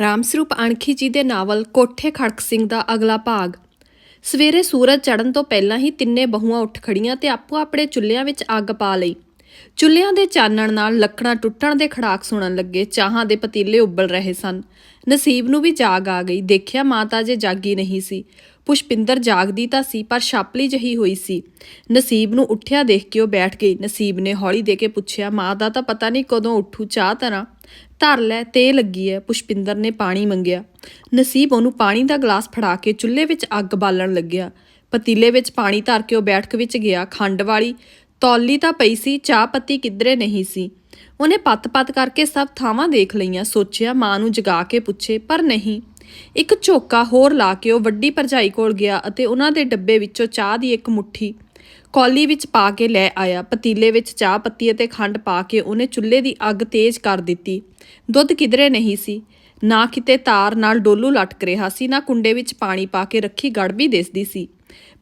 ਰਾਮਸਰੂਪ ਅਣਖੀ ਜੀ ਦੇ ਨਾਵਲ ਕੋਠੇ ਖੜਕ ਸਿੰਘ ਦਾ ਅਗਲਾ ਭਾਗ। ਸਵੇਰੇ ਸੂਰਜ ਚੜ੍ਹਨ ਤੋਂ ਪਹਿਲਾਂ ਹੀ ਤਿੰਨੇ ਬਹੂਆਂ ਉੱਠ ਖੜੀਆਂ ਤੇ ਆਪੋ ਆਪਣੇ ਚੁੱਲ੍ਹਿਆਂ ਵਿੱਚ ਅੱਗ ਪਾ ਲਈ। ਚੁੱਲ੍ਹਿਆਂ ਦੇ ਚਾਨਣ ਨਾਲ ਲੱਕੜਾਂ ਟੁੱਟਣ ਦੇ ਖੜਾਕ ਸੁਣਨ ਲੱਗੇ, ਚਾਹਾਂ ਦੇ ਪਤੀਲੇ ਉੱਬਲ ਰਹੇ ਸਨ। ਨਸੀਬ ਨੂੰ ਵੀ ਜਾਗ ਆ ਗਈ। ਦੇਖਿਆ ਮਾਤਾ ਜੇ ਜਾਗੀ ਨਹੀਂ ਸੀ। ਪੁਸ਼ਪਿੰਦਰ ਜਾਗਦੀ ਤਾਂ ਸੀ, ਪਰ ਛਾਪਲੀ ਜਹੀ ਹੋਈ ਸੀ। ਨਸੀਬ ਨੂੰ ਉੱਠਿਆ ਦੇਖ ਕੇ ਉਹ ਬੈਠ ਗਈ। ਨਸੀਬ ਨੇ ਹੌਲੀ ਦੇ ਕੇ ਪੁੱਛਿਆ, ਮਾਂ ਦਾ ਤਾਂ ਪਤਾ ਨਹੀਂ ਕਦੋਂ ਉੱਠੂ, ਚਾਹ ਤਰ੍ਹਾਂ ਧਰ ਲੈ, ਤੇ ਲੱਗੀ ਐ। ਪੁਸ਼ਪਿੰਦਰ ਨੇ ਪਾਣੀ ਮੰਗਿਆ। ਨਸੀਬ ਉਹਨੂੰ ਪਾਣੀ ਦਾ ਗਲਾਸ ਫੜਾ ਕੇ ਚੁੱਲ੍ਹੇ ਵਿੱਚ ਅੱਗ ਬਾਲਣ ਲੱਗਿਆ। ਪਤੀਲੇ ਵਿੱਚ ਪਾਣੀ ਧਰ ਕੇ ਉਹ ਬੈਠਕ ਵਿੱਚ ਗਿਆ। ਖੰਡ ਵਾਲੀ ਤੌਲੀ ਤਾਂ ਪਈ ਸੀ, ਚਾਹ ਪੱਤੀ ਕਿਧਰੇ ਨਹੀਂ ਸੀ। ਉਹਨੇ ਪੱਤ-ਪੱਤ ਕਰਕੇ ਸਭ ਥਾਵਾਂ ਦੇਖ ਲਈਆਂ। ਸੋਚਿਆ, ਮਾਂ ਨੂੰ ਜਗਾ ਕੇ ਪੁੱਛੇ, ਪਰ ਨਹੀਂ। ਇੱਕ ਝੋਕਾ ਹੋਰ ਲਾ ਕੇ ਉਹ ਵੱਡੀ ਭਰਜਾਈ ਕੋਲ ਗਿਆ ਅਤੇ ਉਹਨਾਂ ਦੇ ਡੱਬੇ ਵਿੱਚੋਂ ਚਾਹ ਦੀ ਇੱਕ ਮੁੱਠੀ ਕੌਲੀ ਵਿੱਚ ਪਾ ਕੇ ਲੈ ਆਇਆ। ਪਤੀਲੇ ਵਿੱਚ ਚਾਹ ਪੱਤੀ ਅਤੇ ਖੰਡ ਪਾ ਕੇ ਉਹਨੇ ਚੁੱਲ੍ਹੇ ਦੀ ਅੱਗ ਤੇਜ਼ ਕਰ ਦਿੱਤੀ। ਦੁੱਧ ਕਿਧਰੇ ਨਹੀਂ ਸੀ। ਨਾ ਕਿਤੇ ਤਾਰ ਨਾਲ ਡੋਲੂ ਲਟਕ ਰਿਹਾ ਸੀ, ਨਾ ਕੁੰਡੇ ਵਿੱਚ ਪਾਣੀ ਪਾ ਕੇ ਰੱਖੀ ਗੜਬੀ ਦਿਸਦੀ ਸੀ।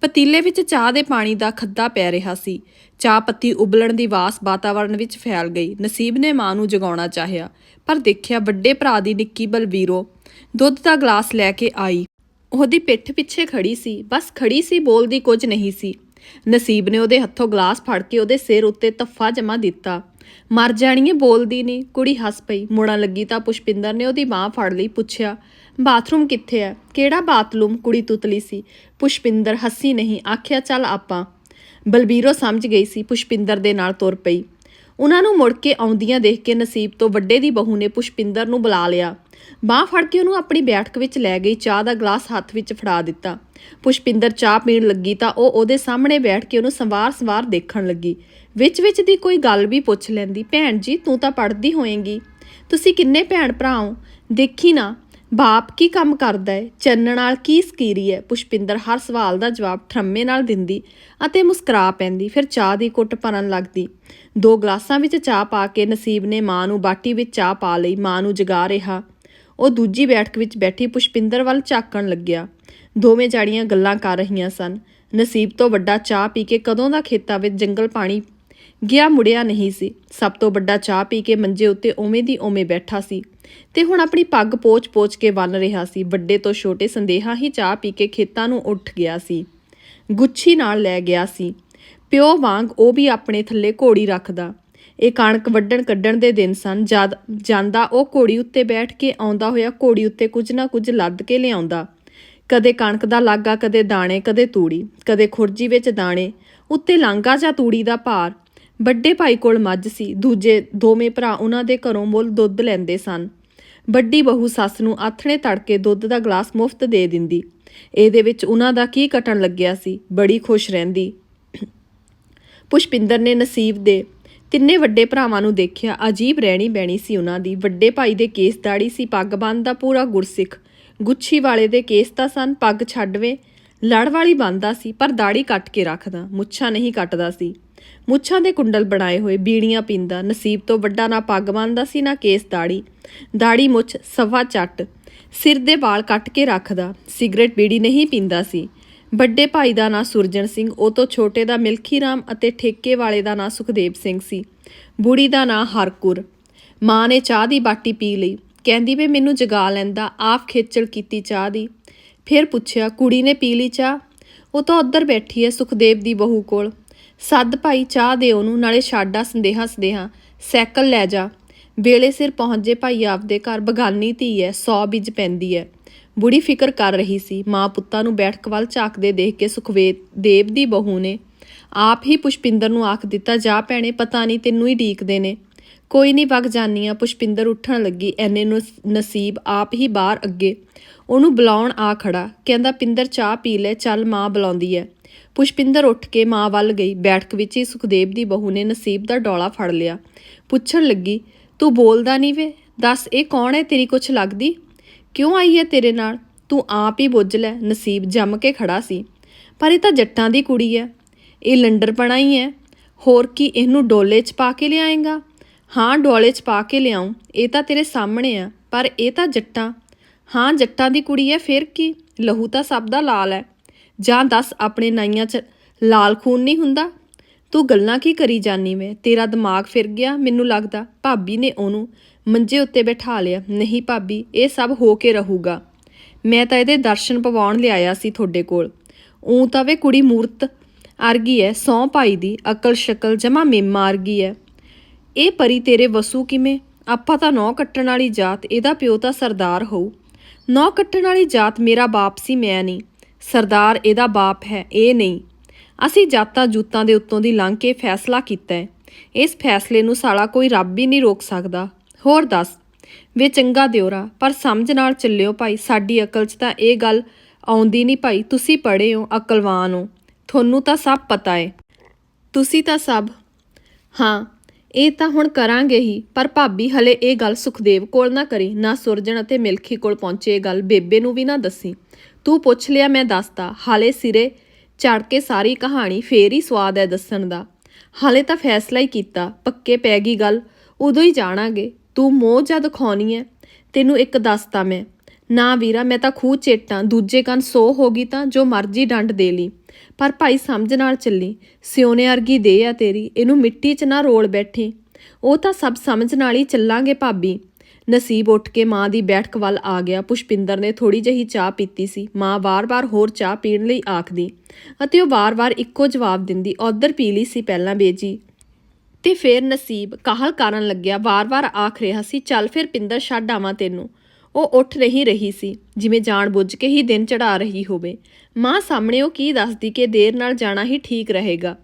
ਪਤੀਲੇ ਵਿੱਚ ਚਾਹ ਦੇ ਪਾਣੀ ਦਾ ਖੱਦਾ ਪੈ ਰਿਹਾ ਸੀ। ਚਾਹ ਪੱਤੀ ਉਬਲਣ ਦੀ ਵਾਸ ਵਾਤਾਵਰਣ ਵਿੱਚ ਫੈਲ ਗਈ। ਨਸੀਬ ਨੇ ਮਾਂ ਨੂੰ ਜਗਾਉਣਾ ਚਾਹਿਆ, ਪਰ ਦੇਖਿਆ ਵੱਡੇ ਭਰਾ ਦੀ ਨਿੱਕੀ ਬਲਵੀਰੋ ਦੁੱਧ ਦਾ ਗਲਾਸ ਲੈ ਕੇ ਆਈ। ਉਹਦੀ ਪਿੱਠ ਪਿੱਛੇ ਖੜੀ ਸੀ। ਬਸ ਖੜੀ ਸੀ ਬੋਲਦੀ ਕੁਝ ਨਹੀਂ ਸੀ। ਨਸੀਬ ਨੇ ਉਹਦੇ ਹੱਥੋਂ ਗਲਾਸ ਫੜ ਕੇ ਉਹਦੇ ਸਿਰ ਉੱਤੇ ਤੱਫਾ ਜਮਾ ਦਿੱਤਾ। ਮਰ ਜਾਣੀ ਬੋਲਦੀ ਨਹੀਂ ਕੁੜੀ ਹੱਸ ਪਈ। ਮੁੜਨ ਲੱਗੀ ਤਾਂ ਪੁਸ਼ਪਿੰਦਰ ਨੇ ਉਹਦੀ ਬਾਹ ਫੜ ਲਈ, ਪੁੱਛਿਆ, ਬਾਥਰੂਮ ਕਿੱਥੇ ਹੈ ਕਿਹੜਾ ਬਾਥਰੂਮ? ਕੁੜੀ ਤੁਤਲੀ ਸੀ। ਪੁਸ਼ਪਿੰਦਰ ਹੱਸੀ ਨਹੀਂ, ਆਖਿਆ, ਚੱਲ ਆਪਾਂ। ਬਲਬੀਰੋ ਸਮਝ ਗਈ ਸੀ ਪੁਸ਼ਪਿੰਦਰ ਦੇ ਨਾਲ ਤੁਰ ਪਈ। ਉਹਨਾਂ ਨੂੰ ਮੁੜ ਕੇ ਆਉਂਦੀਆਂ ਦੇਖ ਕੇ ਨਸੀਬ ਤੋਂ ਵੱਡੇ ਦੀ ਬਹੂ ਨੇ ਪੁਸ਼ਪਿੰਦਰ ਨੂੰ ਬੁਲਾ ਲਿਆ। ਬਾਹ ਫੜ ਕੇ ਉਹਨੂੰ ਆਪਣੀ ਬੈਠਕ ਵਿੱਚ ਲੈ ਗਈ, ਚਾਹ ਦਾ ਗਲਾਸ ਹੱਥ ਵਿੱਚ ਫੜਾ ਦਿੱਤਾ। ਪੁਸ਼ਪਿੰਦਰ ਚਾਹ ਪੀਣ ਲੱਗੀ ਤਾਂ ਉਹ ਉਹਦੇ ਸਾਹਮਣੇ ਬੈਠ ਕੇ ਉਹਨੂੰ ਸੰਵਾਰ-ਸੰਵਾਰ ਦੇਖਣ ਲੱਗੀ। ਵਿੱਚ-ਵਿੱਚ ਦੀ ਕੋਈ ਗੱਲ ਵੀ ਪੁੱਛ ਲੈਂਦੀ, ਭੈਣ ਜੀ, ਤੂੰ ਤਾਂ ਪੜ੍ਹਦੀ ਹੋਏਂਗੀ। ਤੁਸੀਂ ਕਿੰਨੇ ਭੈਣ ਭਰਾ ਹੋ ਦੇਖੀ ਨਾ ਬਾਪ ਕੀ ਕੰਮ ਕਰਦਾ ਹੈ ਚੰਨ ਨਾਲ ਕੀ ਸਕੀਰੀ ਹੈ ਪੁਸ਼ਪਿੰਦਰ ਹਰ ਸਵਾਲ ਦਾ ਜਵਾਬ ਠਰਮੇ ਨਾਲ ਦਿੰਦੀ ਅਤੇ ਮੁਸਕਰਾ ਪੈਂਦੀ, ਫਿਰ ਚਾਹ ਦੀ ਕੁੱਟ ਭਰਨ ਲੱਗਦੀ। ਦੋ ਗਲਾਸਾਂ ਵਿੱਚ ਚਾਹ ਪਾ ਕੇ ਨਸੀਬ ਨੇ ਮਾਂ ਨੂੰ ਬਾਟੀ ਵਿੱਚ ਚਾਹ ਪਾ ਲਈ, ਮਾਂ ਨੂੰ ਜਗਾ ਰਿਹਾ। ਉਹ ਦੂਜੀ ਬੈਠਕ ਵਿੱਚ ਬੈਠੀ ਪੁਸ਼ਪਿੰਦਰ ਵੱਲ ਝਾਕਣ ਲੱਗਿਆ। ਦੋਵੇਂ ਜਾੜੀਆਂ ਗੱਲਾਂ ਕਰ ਰਹੀਆਂ ਸਨ। ਨਸੀਬ ਤੋਂ ਵੱਡਾ ਚਾਹ ਪੀ ਕੇ ਕਦੋਂ ਦਾ ਖੇਤਾਂ ਵਿੱਚ ਜੰਗਲ ਪਾਣੀ ਗਿਆ ਮੁੜਿਆ ਨਹੀਂ ਸੀ। ਸਭ ਤੋਂ ਵੱਡਾ ਚਾਹ ਪੀ ਕੇ ਮੰਜੇ ਉੱਤੇ ਓਵੇਂ ਦੀ ਓਵੇਂ ਬੈਠਾ ਸੀ ਤੇ ਹੁਣ ਆਪਣੀ ਪੱਗ ਪੋਚ-ਪੋਚ ਕੇ ਬੰਨ ਰਿਹਾ ਸੀ। ਵੱਡੇ ਤੋਂ ਛੋਟੇ ਸੰਦੇਹਾ ਹੀ ਚਾਹ ਪੀ ਕੇ ਖੇਤਾਂ ਨੂੰ ਉੱਠ ਗਿਆ ਸੀ। ਗੁੱਛੀ ਨਾਲ ਲੈ ਗਿਆ ਸੀ। ਪਿਓ ਵਾਂਗ ਉਹ ਵੀ ਆਪਣੇ ਥੱਲੇ ਘੋੜੀ ਰੱਖਦਾ। ਇਹ ਕਣਕ ਵੱਢਣ ਕੱਢਣ ਦੇ ਦਿਨ ਸਨ। ਜਦ ਜਾਂਦਾ ਉਹ ਘੋੜੀ ਉੱਤੇ ਬੈਠ ਕੇ, ਆਉਂਦਾ ਹੋਇਆ ਘੋੜੀ ਉੱਤੇ ਕੁਝ ਨਾ ਕੁਝ ਲੱਦ ਕੇ ਲਿਆਉਂਦਾ। ਕਦੇ ਕਣਕ ਦਾ ਲਾਗਾ, ਕਦੇ ਦਾਣੇ, ਕਦੇ ਤੂੜੀ, ਕਦੇ ਖੁਰਜੀ ਵਿੱਚ ਦਾਣੇ, ਉੱਤੇ ਲਾਂਗਾ ਜਾਂ ਤੂੜੀ ਦਾ ਭਾਰ। ਵੱਡੇ ਭਾਈ ਕੋਲ ਮੱਝ ਸੀ, ਦੂਜੇ ਦੋਵੇਂ ਭਰਾ ਉਹਨਾਂ ਦੇ ਘਰੋਂ ਮੁੱਲ ਦੁੱਧ ਲੈਂਦੇ ਸਨ। ਵੱਡੀ ਬਹੂ ਸੱਸ ਨੂੰ ਆਥਣੇ ਤੜਕੇ ਦੁੱਧ ਦਾ ਗਲਾਸ ਮੁਫਤ ਦੇ ਦਿੰਦੀ। ਇਹਦੇ ਵਿੱਚ ਉਹਨਾਂ ਦਾ ਕੀ ਕਟਣ ਲੱਗਿਆ ਸੀ, ਬੜੀ ਖੁਸ਼ ਰਹਿੰਦੀ। ਪੁਸ਼ਪਿੰਦਰ ਨੇ ਨਸੀਬ ਦੇ ਤਿੰਨੇ ਵੱਡੇ ਭਰਾਵਾਂ ਨੂੰ ਦੇਖਿਆ, ਅਜੀਬ ਰਹਿਣੀ ਬੈਣੀ ਸੀ ਉਹਨਾਂ ਦੀ। ਵੱਡੇ ਭਾਈ ਦੇ ਕੇਸ ਦਾੜੀ ਸੀ, ਪੱਗ ਬੰਨਦਾ ਪੂਰਾ ਗੁਰਸਿੱਖ। ਗੁੱਛੀ ਵਾਲੇ ਦੇ ਕੇਸ ਤਾਂ ਸਨ, ਪੱਗ ਛੱਡਵੇ ਲੜ ਵਾਲੀ ਬੰਨਦਾ ਸੀ, ਪਰ ਦਾੜੀ ਕੱਟ ਕੇ ਰੱਖਦਾ, ਮੁੱਛਾਂ ਨਹੀਂ ਕੱਟਦਾ ਸੀ। ਮੁੱਛਾਂ ਦੇ ਕੁੰਡਲ ਬਣਾਏ ਹੋਏ ਬੀੜੀਆਂ ਪੀਂਦਾ, ਨਸੀਬ ਤੋਂ ਵੱਡਾ ਨਾ ਪੱਗ ਬੰਨਦਾ ਸੀ, ਨਾ ਕੇਸ ਦਾੜੀ। ਦਾੜੀ ਮੁੱਛ ਸਵਾ ਚੱਟ ਸਿਰ ਦੇ ਵਾਲ ਕੱਟ ਕੇ ਰੱਖਦਾ, ਸਿਗਰਟ ਬੀੜੀ ਨਹੀਂ ਪੀਂਦਾ ਸੀ। ਵੱਡੇ ਭਾਈ ਦਾ ਨਾਂ ਸੁਰਜਣ ਸਿੰਘ, ਉਹ ਤੋਂ ਛੋਟੇ ਦਾ ਮਿਲਖੀ ਰਾਮ ਅਤੇ ਠੇਕੇ ਵਾਲੇ ਦਾ ਨਾਂ ਸੁਖਦੇਵ ਸਿੰਘ ਸੀ। ਬੁੜੀ ਦਾ ਨਾਂ ਹਰਕੁਰ। ਮਾਂ ਨੇ ਚਾਹ ਦੀ ਬਾਟੀ ਪੀ ਲਈ। ਕਹਿੰਦੀ ਵੇ ਮੈਨੂੰ ਜਗਾ ਲੈਂਦਾ, ਆਪ ਖੇਚਲ ਕੀਤੀ ਚਾਹ ਦੀ। ਫਿਰ ਪੁੱਛਿਆ, ਕੁੜੀ ਨੇ ਪੀ ਲਈ ਚਾਹ? ਉਹ ਤਾਂ ਉੱਧਰ ਬੈਠੀ ਹੈ ਸੁਖਦੇਵ ਦੀ ਬਹੂ ਕੋਲ। ਸੱਦ ਭਾਈ ਚਾਹ ਦੇ ਉਹਨੂੰ ਨਾਲੇ ਛਾਡਾ ਸੰਦੇਹਾ ਸੰਦੇਹਾ। ਸਾਈਕਲ ਲੈ ਜਾ। ਵੇਲੇ ਸਿਰ ਪਹੁੰਚ ਜੇ ਭਾਈ ਆਪਦੇ ਘਰ, ਬਗਾਨੀ ਧੀ ਹੈ 100 ਬਿਜ ਪੈਂਦੀ ਹੈ ਬੁੜੀ ਫਿਕਰ ਕਰ ਰਹੀ ਸੀ, ਮਾਂ ਪੁੱਤਾਂ ਨੂੰ ਬੈਠਕ ਵੱਲ ਝਾਕਦੇ ਦੇਖ ਕੇ ਸੁਖਵੇਦ, ਦੇਵ ਦੀ ਬਹੂ ਨੇ ਆਪ ਹੀ ਪੁਸ਼ਪਿੰਦਰ ਨੂੰ ਆਖ ਦਿੱਤਾ, ਜਾ ਭੈਣੇ, ਪਤਾ ਨਹੀਂ ਤੈਨੂੰ ਹੀ ਢੀਕਦੇ ਨੇ। ਕੋਈ ਨਹੀਂ ਵਗ ਜਾਨੀ ਆ। ਪੁਸ਼ਪਿੰਦਰ ਉੱਠਣ ਲੱਗੀ, ਐਨੇ ਨੂੰ ਨਸੀਬ ਆਪ ਹੀ ਬਾਹਰ ਅੱਗੇ। ਉਹਨੂੰ ਬੁਲਾਉਣ ਆ ਖੜਾ। ਕਹਿੰਦਾ, ਪਿੰਦਰ, ਚਾਹ ਪੀ ਲੈ, ਚੱਲ ਮਾਂ ਬੁਲਾਉਂਦੀ ਐ। ਪੁਸ਼ਪਿੰਦਰ ਉੱਠ ਕੇ ਮਾਂ ਵੱਲ ਗਈ। ਬੈਠਕ ਵਿੱਚ ਹੀ ਸੁਖਦੇਵ ਦੀ ਬਹੂ ਨੇ ਨਸੀਬ ਦਾ ਡੋਲਾ ਫੜ ਲਿਆ। ਪੁੱਛਣ ਲੱਗੀ, ਤੂੰ ਬੋਲਦਾ ਨਹੀਂ ਵੇ? ਦੱਸ, ਇਹ ਕੌਣ ਹੈ ਤੇਰੀ ਕੁਛ ਲੱਗਦੀ? ਕਿਉਂ ਆਈ ਹੈ ਤੇਰੇ ਨਾਲ? ਤੂੰ ਆਪ ਹੀ ਬੁੱਝ ਲੈ, ਨਸੀਬ ਜੰਮ ਕੇ ਖੜਾ ਸੀ। ਪਰ ਇਹ ਤਾਂ ਜੱਟਾਂ ਦੀ ਕੁੜੀ ਹੈ ਇਹ ਲੰਡਰਪਣਾ ਹੀ ਹੈ ਹੋਰ ਕੀ ਇਹਨੂੰ ਡੋਲੇ 'ਚ ਪਾ ਕੇ ਲਿਆਏਗਾ? ਹਾਂ, ਡੋਲੇ 'ਚ ਪਾ ਕੇ ਲਿਆਉਂ ਇਹ ਤਾਂ ਤੇਰੇ ਸਾਹਮਣੇ ਆ ਪਰ ਇਹ ਤਾਂ ਜੱਟਾਂ। ਹਾਂ, ਜੱਟਾਂ ਦੀ ਕੁੜੀ ਹੈ ਫਿਰ ਕੀ? ਲਹੂ ਤਾਂ ਸਭ ਦਾ ਲਾਲ ਹੈ ਜਾਂ ਦੱਸ ਆਪਣੇ ਨਾਈਆਂ 'ਚ ਲਾਲ ਖੂਨ ਨਹੀਂ ਹੁੰਦਾ? ਤੂੰ ਗੱਲਾਂ ਕੀ ਕਰੀ ਜਾਨੀ ਵੇ? ਤੇਰਾ ਦਿਮਾਗ ਫਿਰ ਗਿਆ, ਮੈਨੂੰ ਲੱਗਦਾ ਭਾਬੀ ਨੇ ਉਹਨੂੰ ਮੰਜੇ ਉੱਤੇ ਬਿਠਾ ਲਿਆ। ਨਹੀਂ ਭਾਬੀ, ਇਹ ਸਭ ਹੋ ਕੇ ਰਹੂਗਾ। ਮੈਂ ਤਾਂ ਇਹਦੇ ਦਰਸ਼ਨ ਪਵਾਉਣ ਲਿਆਇਆ ਸੀ ਤੁਹਾਡੇ ਕੋਲ। ਉਂ ਤਾਂ ਵੇ ਕੁੜੀ ਮੂਰਤ ਅਰਗੀ ਐ ਸੌ ਭਾਈ ਦੀ ਅਕਲ ਸ਼ਕਲ ਜਮਾ ਮੇਮਾ ਅਰਗੀ ਐ। ਇਹ ਪਰੀ ਤੇਰੇ ਵਸੂ ਕਿਵੇਂ? ਆਪਾਂ ਤਾਂ ਨੌ ਕੱਟਣ ਵਾਲੀ ਜਾਤ, ਇਹਦਾ ਪਿਓ ਤਾਂ ਸਰਦਾਰ ਹੋਊ। ਨੌ ਕੱਟਣ ਵਾਲੀ ਜਾਤ ਮੇਰਾ ਬਾਪ ਸੀ, ਮੈਂ ਨਹੀਂ। ਸਰਦਾਰ ਇਹਦਾ ਬਾਪ ਹੈ, ਇਹ ਨਹੀਂ। ਅਸੀਂ ਜਾਤਾਂ ਜੂਤਾਂ ਦੇ ਉੱਤੋਂ ਦੀ ਲੰਘ ਕੇ ਫੈਸਲਾ ਕੀਤਾ ਹੈ। ਇਸ ਫੈਸਲੇ ਨੂੰ ਸਾਲਾ ਕੋਈ ਰੱਬ ਹੀ ਨਹੀਂ ਰੋਕ ਸਕਦਾ। ਹੋਰ ਦੱਸ, ਵੇ ਚੰਗਾ ਦਿਓਰਾ, ਪਰ ਸਮਝ ਨਾਲ ਚੱਲਿਓ ਭਾਈ, ਸਾਡੀ ਅਕਲ 'ਚ ਤਾਂ ਇਹ ਗੱਲ ਆਉਂਦੀ ਨਹੀਂ ਭਾਈ, ਤੁਸੀਂ ਪੜ੍ਹੇ ਹੋ, ਅਕਲਵਾਨ ਹੋ। ਤੁਹਾਨੂੰ ਤਾਂ ਸਭ ਪਤਾ ਹੈ। ਤੁਸੀਂ ਤਾਂ ਸਭ, ਹਾਂ, ਇਹ ਤਾਂ ਹੁਣ ਕਰਾਂਗੇ ਹੀ, ਪਰ ਭਾਬੀ ਹਲੇ ਇਹ ਗੱਲ ਸੁਖਦੇਵ ਕੋਲ ਨਾ ਕਰੀ, ਨਾ ਸੁਰਜਣ ਅਤੇ ਮਿਲਖੀ ਕੋਲ ਪਹੁੰਚੇ ਇਹ ਗੱਲ, ਬੇਬੇ ਨੂੰ ਵੀ ਨਾ ਦੱਸੀ। ਤੂੰ ਪੁੱਛ ਲਿਆ ਮੈਂ ਦੱਸਦਾ। ਹਾਲੇ ਸਿਰੇ ਚੜ ਕੇ ਸਾਰੀ ਕਹਾਣੀ ਫੇਰ ਹੀ ਸਵਾਦ ਹੈ ਦੱਸਣ ਦਾ। ਹਾਲੇ ਤਾਂ ਫੈਸਲਾ ਹੀ ਕੀਤਾ, ਪੱਕੇ ਪੈ ਗਈ ਗੱਲ। ਉਦੋਂ ਹੀ ਜਾਣਾਂਗੇ, ਤੂੰ ਮੋਹ ਜਦ ਖਾਣੀ ਹੈ? ਤੈਨੂੰ ਇੱਕ ਦੱਸਤਾ ਮੈਂ। ਨਾ ਵੀਰਾ, ਮੈਂ ਤਾਂ ਖੂਹ ਚੇਟਾਂ, ਦੂਜੇ ਕੰਨ ਸੋ ਹੋ ਗਈ ਤਾਂ ਜੋ ਮਰਜ਼ੀ ਡੰਡ ਦੇ ਲਈ। ਪਰ ਭਾਈ ਸਮਝ ਨਾਲ ਚੱਲੀ ਸਿਉਨੇ ਅਰਗੀ ਦੇ ਆ ਤੇਰੀ, ਇਹਨੂੰ ਮਿੱਟੀ 'ਚ ਨਾ ਰੋਲ ਬੈਠੀ। ਉਹ ਤਾਂ ਸਭ ਸਮਝ ਨਾਲ ਹੀ ਚੱਲਾਂਗੇ ਭਾਬੀ। ਨਸੀਬ ਉੱਠ ਕੇ ਮਾਂ ਦੀ ਬੈਠਕ ਵੱਲ ਆ ਗਿਆ। ਪੁਸ਼ਪਿੰਦਰ ਨੇ ਥੋੜੀ ਜਿਹੀ ਚਾਹ ਪੀਤੀ ਸੀ। ਮਾਂ ਵਾਰ-ਵਾਰ ਹੋਰ ਚਾਹ ਪੀਣ ਲਈ ਆਖਦੀ, ਅਤੇ ਉਹ ਵਾਰ-ਵਾਰ ਇੱਕੋ ਜਵਾਬ ਦਿੰਦੀ ਉਧਰ ਪੀ ਲਈ ਸੀ ਪਹਿਲਾਂ ਬੇਜੀ। ਤੇ ਫੇਰ ਨਸੀਬ ਕਾਹਲ ਕਰਨ ਲੱਗਿਆ, ਵਾਰ-ਵਾਰ ਆਖ ਰਿਹਾ ਸੀ, ਚੱਲ ਫਿਰ ਪਿੰਦਰ, ਛੱਡ ਆਵਾਂ ਤੈਨੂੰ। ਉਹ ਉੱਠ ਨਹੀਂ ਰਹੀ ਸੀ, ਜਿਵੇਂ ਜਾਣ ਬੁੱਝ ਕੇ ਹੀ ਦਿਨ ਚੜਾ ਰਹੀ ਹੋਵੇ। ਮਾਂ ਸਾਹਮਣੇ ਉਹ ਕੀ ਦੱਸਦੀ ਕਿ ਦੇਰ ਨਾਲ ਜਾਣਾ ਹੀ ਠੀਕ ਰਹੇਗਾ।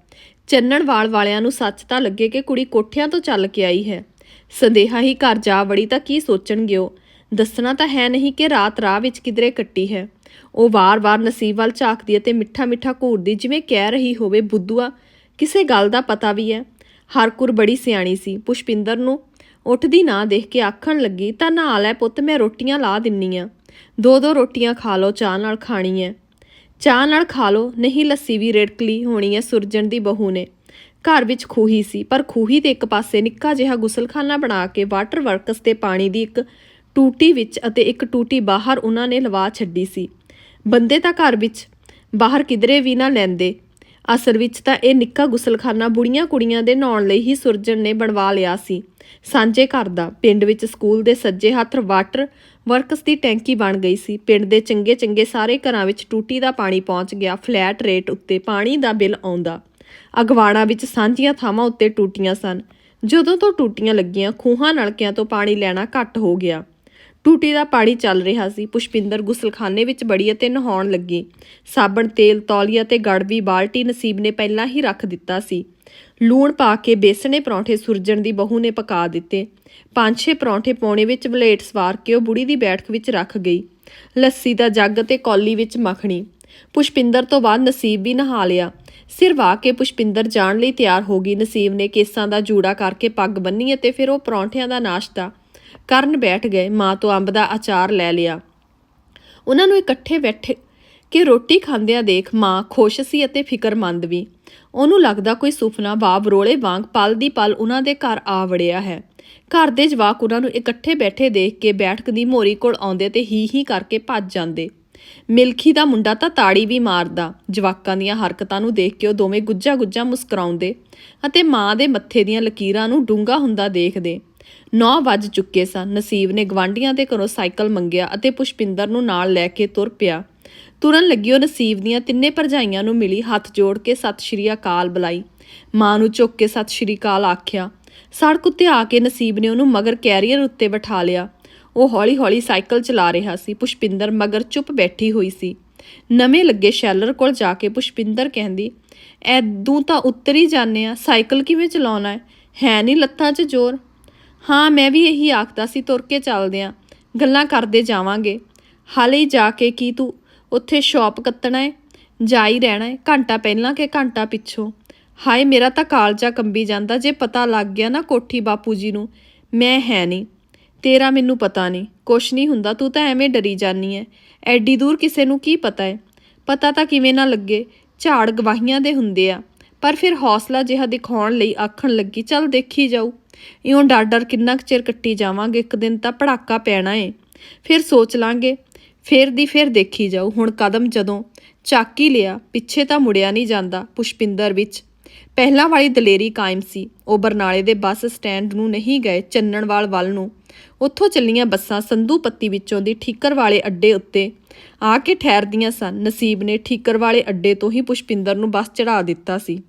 ਚੰਨਣ ਵਾਲ ਵਾਲਿਆਂ ਨੂੰ ਸੱਚ ਤਾਂ ਲੱਗੇ ਕਿ ਕੁੜੀ ਕੋਠਿਆਂ ਤੋਂ ਚੱਲ ਕੇ ਆਈ ਹੈ। ਸੰਦੇਹਾ ਹੀ ਘਰ ਜਾ ਵੜੀ ਤਾਂ ਕੀ ਸੋਚਣਗੇ ਉਹ ਦੱਸਣਾ ਤਾਂ ਹੈ ਨਹੀਂ ਕਿ ਰਾਤ ਰਾਹ ਵਿੱਚ ਕਿਧਰੇ ਕੱਟੀ ਹੈ। ਉਹ ਵਾਰ-ਵਾਰ ਨਸੀਬ ਵੱਲ ਝਾਕਦੀ ਅਤੇ ਮਿੱਠਾ-ਮਿੱਠਾ ਘੂਰਦੀ ਜਿਵੇਂ ਕਹਿ ਰਹੀ ਹੋਵੇ, ਬੁੱਧੂਆ, ਕਿਸੇ ਗੱਲ ਦਾ ਪਤਾ ਵੀ ਹੈ। ਹਰਕੁਰ ਬੜੀ ਸਿਆਣੀ ਸੀ। ਪੁਸ਼ਪਿੰਦਰ ਨੂੰ ਉੱਠਦੀ ਨਾ ਦੇਖ ਕੇ ਆਖਣ ਲੱਗੀ, ਤਾਂ ਨਹਾ ਲੈ ਪੁੱਤ, ਮੈਂ ਰੋਟੀਆਂ ਲਾ ਦਿੰਨੀ ਆ ਦੋ ਦੋ ਰੋਟੀਆਂ ਖਾ ਲਓ, ਚਾਹ ਨਾਲ ਖਾਣੀ ਹੈ। ਚਾਹ ਨਾਲ ਖਾ ਲਓ, ਨਹੀਂ ਲੱਸੀ ਵੀ ਰਿੜਕਲੀ ਹੋਣੀ ਹੈ ਸੁਰਜਣ ਦੀ ਬਹੂ ਨੇ। ਘਰ ਵਿੱਚ ਖੂਹੀ ਸੀ, ਪਰ ਖੂਹੀ ਦੇ ਇੱਕ ਪਾਸੇ ਨਿੱਕਾ ਜਿਹਾ ਗੁਸਲਖਾਨਾ ਬਣਾ ਕੇ ਵਾਟਰ ਵਰਕਸ ਤੇ ਪਾਣੀ ਦੀ ਇੱਕ ਟੂਟੀ ਵਿੱਚ ਅਤੇ ਇੱਕ ਟੂਟੀ ਬਾਹਰ ਉਹਨਾਂ ਨੇ ਲਵਾ ਛੱਡੀ ਸੀ। ਬੰਦੇ ਤਾਂ ਘਰ ਵਿੱਚ, ਬਾਹਰ ਕਿਧਰੇ ਵੀ ਨਾ ਲੈਂਦੇ। ਅਸਲ ਵਿੱਚ ਤਾਂ ਇਹ ਨਿੱਕਾ ਗੁਸਲਖਾਨਾ ਬੁੜੀਆਂ ਕੁੜੀਆਂ ਦੇ ਨਹਾਉਣ ਲਈ ਹੀ ਸੁਰਜਣ ਨੇ ਬਣਵਾ ਲਿਆ ਸੀ। ਸਾਂਝੇ ਘਰ ਦਾ, ਪਿੰਡ ਵਿੱਚ ਸਕੂਲ ਦੇ ਸੱਜੇ ਹੱਥ ਵਾਟਰ ਵਰਕਸ ਦੀ ਟੈਂਕੀ ਬਣ ਗਈ ਸੀ। ਪਿੰਡ ਦੇ ਚੰਗੇ ਚੰਗੇ ਸਾਰੇ ਘਰਾਂ ਵਿੱਚ ਟੂਟੀ ਦਾ ਪਾਣੀ ਪਹੁੰਚ ਗਿਆ। ਫਲੈਟ ਰੇਟ ਉੱਤੇ ਪਾਣੀ ਦਾ ਬਿੱਲ ਆਉਂਦਾ। ਅਗਵਾੜਾ ਵਿੱਚ ਸਾਂਝੀਆਂ ਥਾਵਾਂ ਉੱਤੇ ਟੂਟੀਆਂ ਸਨ। ਜਦੋਂ ਤੋਂ ਟੂਟੀਆਂ ਲੱਗੀਆਂ, ਖੂਹਾਂ ਨਲਕਿਆਂ ਤੋਂ ਪਾਣੀ ਲੈਣਾ ਘੱਟ ਹੋ ਗਿਆ। ਟੂਟੀ ਦਾ ਪਾਣੀ ਚੱਲ ਰਿਹਾ ਸੀ। ਪੁਸ਼ਪਿੰਦਰ ਗੁਸਲਖਾਨੇ ਵਿੱਚ ਬੜੀ ਅਤੇ ਨਹਾਉਣ ਲੱਗੀ। ਸਾਬਣ, ਤੇਲ, ਤੌਲੀਆ ਤੇ ਗੜਵੀ ਬਾਲਟੀ ਨਸੀਬ ਨੇ ਪਹਿਲਾਂ ਹੀ ਰੱਖ ਦਿੱਤਾ ਸੀ। ਲੂਣ ਪਾ ਕੇ ਬੇਸਣੇ ਪਰੌਂਠੇ ਸੁਰਜਣ ਦੀ ਬਹੂ ਨੇ ਪਕਾ ਦਿੱਤੇ। ਪੰਜ ਛੇ ਪਰੌਂਠੇ ਪੌਣੇ ਵਿੱਚ ਬਲੇਟ ਸਵਾਰ ਕੇ ਉਹ ਬੁੜੀ ਦੀ ਬੈਠਕ ਵਿੱਚ ਰੱਖ ਗਈ। ਲੱਸੀ ਦਾ ਜੱਗ ਤੇ ਕੌਲੀ ਵਿੱਚ ਮੱਖਣੀ। ਪੁਸ਼ਪਿੰਦਰ ਤੋਂ ਬਾਅਦ ਨਸੀਬ ਵੀ ਨਹਾ ਲਿਆ। ਸਿਰ ਵਾਹ ਕੇ ਪੁਸ਼ਪਿੰਦਰ ਜਾਣ ਲਈ ਤਿਆਰ ਹੋ ਗਈ। ਨਸੀਬ ਨੇ ਕੇਸਾਂ ਦਾ ਜੂੜਾ ਕਰਕੇ ਪੱਗ ਬੰਨੀ ਅਤੇ ਫਿਰ ਉਹ ਪਰੌਂਠਿਆਂ ਦਾ ਨਾਸ਼ਤਾ ਕਰਨ ਬੈਠ ਗਏ। ਮਾਂ ਤੋਂ ਅੰਬ ਦਾ ਅਚਾਰ ਲੈ ਲਿਆ। ਉਹਨਾਂ ਨੂੰ ਇਕੱਠੇ ਬੈਠੇ ਕਿ ਰੋਟੀ ਖਾਂਦਿਆਂ ਦੇਖ ਮਾਂ ਖੁਸ਼ ਸੀ ਅਤੇ ਫਿਕਰਮੰਦ ਵੀ। ਉਹਨੂੰ ਲੱਗਦਾ ਕੋਈ ਸੁਪਨਾ ਬਾਬ ਰੋਲੇ ਵਾਂਗ ਪਲ ਦੀ ਪਲ ਉਹਨਾਂ ਦੇ ਘਰ ਆ ਵੜਿਆ ਹੈ। ਘਰ ਦੇ ਜਵਾਕ ਉਹਨਾਂ ਨੂੰ ਇਕੱਠੇ ਬੈਠੇ ਦੇਖ ਕੇ ਬੈਠਕ ਦੀ ਮੋਰੀ ਕੋਲ ਆਉਂਦੇ ਤੇ ਹੀ ਹੀ ਕਰਕੇ ਭੱਜ ਜਾਂਦੇ। ਮਿਲਖੀ ਦਾ ਮੁੰਡਾ ਤਾਂ ਤਾੜੀ ਵੀ ਮਾਰਦਾ, ਜਵਾਕਾਂ ਦੀਆਂ ਹਰਕਤਾਂ ਨੂੰ ਦੇਖ ਕੇ ਉਹ ਦੋਵੇਂ ਗੁੱਜਾ ਗੁੱਜਾ ਮੁਸਕਰਾਉਂਦੇ ਅਤੇ ਮਾਂ ਦੇ ਮੱਥੇ ਦੀਆਂ ਲਕੀਰਾਂ ਨੂੰ ਡੂੰਗਾ ਹੁੰਦਾ ਦੇਖਦੇ। 9 ਵੱਜ ਚੁੱਕੇ ਸਨ, ਨਸੀਬ ਨੇ ਗਵਾਂਢੀਆਂ ਦੇ ਘਰੋਂ ਸਾਈਕਲ ਮੰਗਿਆ ਅਤੇ ਪੁਸ਼ਪਿੰਦਰ ਨੂੰ ਨਾਲ ਲੈ ਕੇ ਤੁਰ ਪਿਆ। ਤੁਰਨ ਲੱਗੀ ਉਹ ਨਸੀਬ ਦੀਆਂ ਤਿੰਨੇ ਭਰਜਾਈਆਂ ਨੂੰ ਮਿਲੀ ਹੱਥ ਜੋੜ ਕੇ ਸਤਿ ਸ਼੍ਰੀ ਅਕਾਲ ਬੁਲਾਈ। ਮਾਂ ਨੂੰ ਚੁੱਕ ਕੇ ਸਤਿ ਸ਼੍ਰੀ ਅਕਾਲ ਆਖਿਆ। ਸੜਕ ਉੱਤੇ ਆ ਕੇ ਨਸੀਬ ਨੇ ਉਹਨੂੰ ਮਗਰ ਕੈਰੀਅਰ ਉੱਤੇ ਬਿਠਾ ਲਿਆ। ਉਹ ਹੌਲੀ-ਹੌਲੀ ਸਾਈਕਲ ਚਲਾ ਰਿਹਾ ਸੀ। ਪੁਸ਼ਪਿੰਦਰ ਮਗਰ ਚੁੱਪ ਬੈਠੀ ਹੋਈ ਸੀ। ਨਵੇਂ ਲੱਗੇ ਸ਼ੈਲਰ ਕੋਲ ਜਾ ਕੇ ਪੁਸ਼ਪਿੰਦਰ ਕਹਿੰਦੀ ਐਦੂ ਤਾਂ ਉੱਤਰ ਹੀ ਜਾਂਦੇ ਆ, ਸਾਈਕਲ ਕਿਵੇਂ ਚਲਾਉਣਾ ਹੈ? ਹੈ ਨਹੀਂ ਲੱਤਾਂ 'ਚ ਜ਼ੋਰ? ਹਾਂ, ਮੈਂ ਵੀ ਇਹੀ ਆਖਦਾ ਸੀ, ਤੁਰ ਕੇ ਚੱਲਦੇ ਆਂ। ਗੱਲਾਂ ਕਰਦੇ ਜਾਵਾਂਗੇ। ਹਾਲੇ ਜਾ ਕੇ ਕੀ ਤੂੰ ਉੱਥੇ ਸ਼ਾਪ ਕੱਤਣਾ ਹੈ? ਜਾ ਹੀ ਰਹਿਣਾ ਹੈ। ਘੰਟਾ ਪਹਿਲਾਂ ਕਿ ਘੰਟਾ ਪਿੱਛੋਂ? ਹਾਏ, ਮੇਰਾ ਤਾਂ ਕਾਲਜਾ ਕੰਬੀ ਜਾਂਦਾ। ਜੇ ਪਤਾ ਲੱਗ ਗਿਆ ਨਾ ਕੋਠੀ ਬਾਪੂ ਜੀ ਨੂੰ, ਮੈਂ ਹੈ ਨਹੀਂ ਤੇਰਾ ਮੈਨੂੰ ਪਤਾ ਨਹੀਂ। ਕੁਛ ਨਹੀਂ ਹੁੰਦਾ, ਤੂੰ ਤਾਂ ਐਵੇਂ ਡਰੀ ਜਾਨੀ ਐ। ਐਡੀ ਦੂਰ ਕਿਸੇ ਨੂੰ ਕੀ ਪਤਾ ਹੈ ਪਤਾ ਤਾਂ ਕਿਵੇਂ ਨਾ ਲੱਗੇ, ਝਾੜ ਗਵਾਹੀਆਂ ਦੇ ਹੁੰਦੇ ਆ। ਪਰ ਫਿਰ ਹੌਸਲਾ ਜਿਹਾ ਦਿਖਾਉਣ ਲਈ ਆਖਣ ਲੱਗੀ, ਚੱਲ ਦੇਖੀ ਜਾਊ। ਇਉਂ ਡਰ ਡਰ ਕਿੰਨਾ ਕੁ ਚਿਰ ਕੱਟੀ ਜਾਵਾਂਗੇ, ਇੱਕ ਦਿਨ ਤਾਂ ਪੜਾਕਾ ਪੈਣਾ ਏ। ਫਿਰ ਸੋਚ ਲਾਂਗੇ, ਫਿਰ ਦੀ ਫਿਰ ਦੇਖੀ ਜਾਊ। ਹੁਣ ਕਦਮ ਜਦੋਂ ਚੱਕ ਹੀ ਲਿਆ, ਪਿੱਛੇ ਤਾਂ ਮੁੜਿਆ ਨਹੀਂ ਜਾਂਦਾ ਪੁਸ਼ਪਿੰਦਰ ਵਿੱਚ। ਪਹਿਲਾਂ ਵਾਲੀ ਦਲੇਰੀ ਕਾਇਮ ਸੀ। ਉਹ ਬਰਨਾਲੇ ਦੇ ਬੱਸ ਸਟੈਂਡ ਨੂੰ ਨਹੀਂ ਗਏ, ਚੰਨਣਵਾਲ ਵੱਲ ਨੂੰ। ਉੱਥੋਂ ਚੱਲੀਆਂ ਬੱਸਾਂ ਸੰਧੂ ਪੱਤੀ ਵਿੱਚੋਂ ਦੀ ਠੀਕਰ ਵਾਲੇ ਅੱਡੇ ਉੱਤੇ ਆ ਕੇ ਠਹਿਰਦੀਆਂ ਸਨ। ਨਸੀਬ ਨੇ ਠੀਕਰ ਵਾਲੇ ਅੱਡੇ ਤੋਂ ਹੀ ਪੁਸ਼ਪਿੰਦਰ ਨੂੰ ਬੱਸ ਚੜਾ ਦਿੱਤਾ ਸੀ।